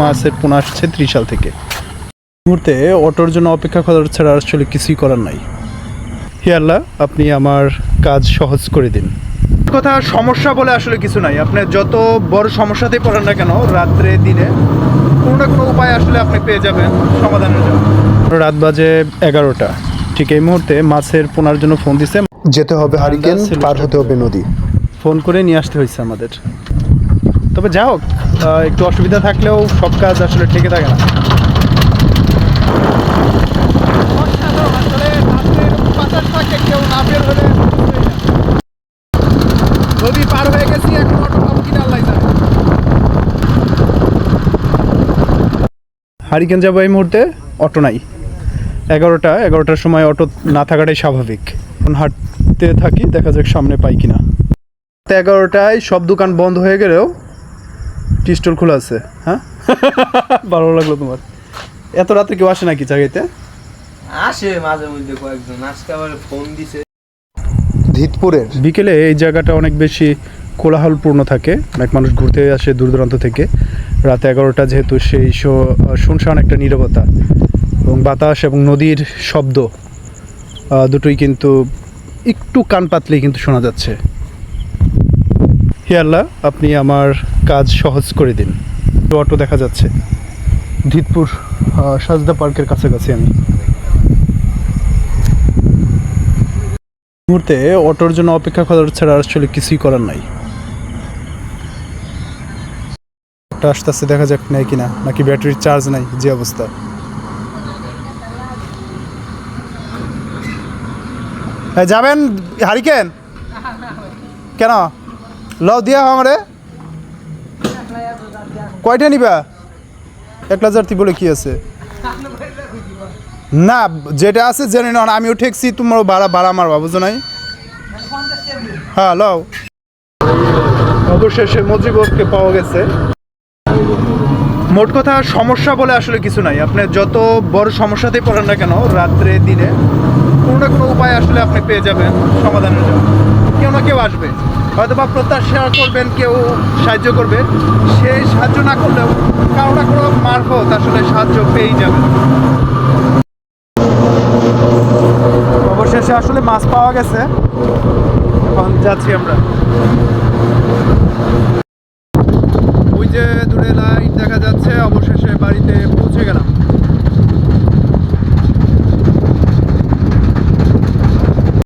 মাছের পোনা আসছে ত্রিশাল থেকে। মুহূর্তে অটোর জন্য অপেক্ষা করার ছাড়া আসলে কিছুই করার নাই। হে আল্লাহ আপনি আমার কাজ সহজ করে দিন। কথা সমস্যা বলে আসলে কিছু নাই। আপনি যত বড় সমস্যাতেই পড়েন না কেন রাত্রে দিনে কোনো না কোনো উপায় আসলে আপনি পেয়ে যাবেন সমাধানের জন্য। রাত বাজে এগারোটা। ঠিক এই মুহূর্তে মাছের পোনার জন্য ফোন দিছে। যেতে হবে হারিকেন পার হতে হবে নদী। ফোন করে নিয়ে আসতে হয়েছে আমাদের। তবে যা হোক একটু অসুবিধা থাকলেও সব কাজ আসলে ঠেকে থাকে না। নদী পার হয়ে গেছি এখন অটো হারিকেন যাব এই মুহূর্তে অটো নাই। এগারোটা এগারোটার সময় অটো না থাকাটাই স্বাভাবিক। এখন হাঁটতে থাকি দেখা যাক সামনে পাই কিনা। এগারোটায় সব দোকান বন্ধ হয়ে গেলেও টি স্টল খোলা আছে হ্যাঁ? ভালো লাগল তোমার। এত রাতে কেউ আসে নাকি জায়গাতে আসে মাঝে মধ্যে কয়েকজন। আজকে আবার ফোন দিছে। ধিতপুরের? বিকেলে এই জায়গাটা অনেক বেশি কোলাহলপূর্ণ থাকে। অনেক মানুষ ঘুরতে আসে দূর দূরান্ত থেকে। রাত এগারোটা যেহেতু সেই শুনশান একটা নীরবতা এবং বাতাস এবং নদীর শব্দ দুটোই কিন্তু একটু কান পাতলেই কিন্তু শোনা যাচ্ছে। হে আল্লাহ, আপনি আমার কাজ সহজ করে দিন। অটো দেখা যাচ্ছে। ধিতপুর সাজদা পার্কের কাছাকাছি আমি। মুহূর্তে অটোর জন্য অপেক্ষা করার ছাড়া আসলে কিছুই করার নাই। আস্তে আস্তে দেখা যাক নেই কিনা, নাকি ব্যাটারির চার্জ নাই, যে অবস্থা। হ্যাঁ যাবেন, হারিকেন? কেন? লও, দিয়া আমারে। কয়টা নিবা? এক হাজার বলে কি আছে? না, যেটা আছে জেনে নাও, আমিও ঠেকছি তোমার ভাড়া ভাড়া মারবা, বুঝো নাই? হ্যাঁ লও। অবশেষে মজিবরকে পাওয়া গেছে। মোট কথা, সমস্যা বলে আসলে কিছু নাই। আপনি যত বড় সমস্যাতেই পড়েন না কেন, রাত্রে, দিনে কোনো না কোনো উপায় আসলে আপনি পেয়ে যাবেন সমাধানের জন্য। কেউ না কেউ আসবে। হয়তো বা প্রত্যাশা করবেন, কেউ সাহায্য করবে। সেই সাহায্য না করলেও কারও না কোনো মারফত আসলে সাহায্য পেয়েই যাবেন। অবশেষে আসলে মাছ পাওয়া গেছে। এখন যাচ্ছি আমরা। ওই যে দূরে লাইট দেখা যাচ্ছে, অবশেষে বাড়িতে পৌঁছে গেলাম।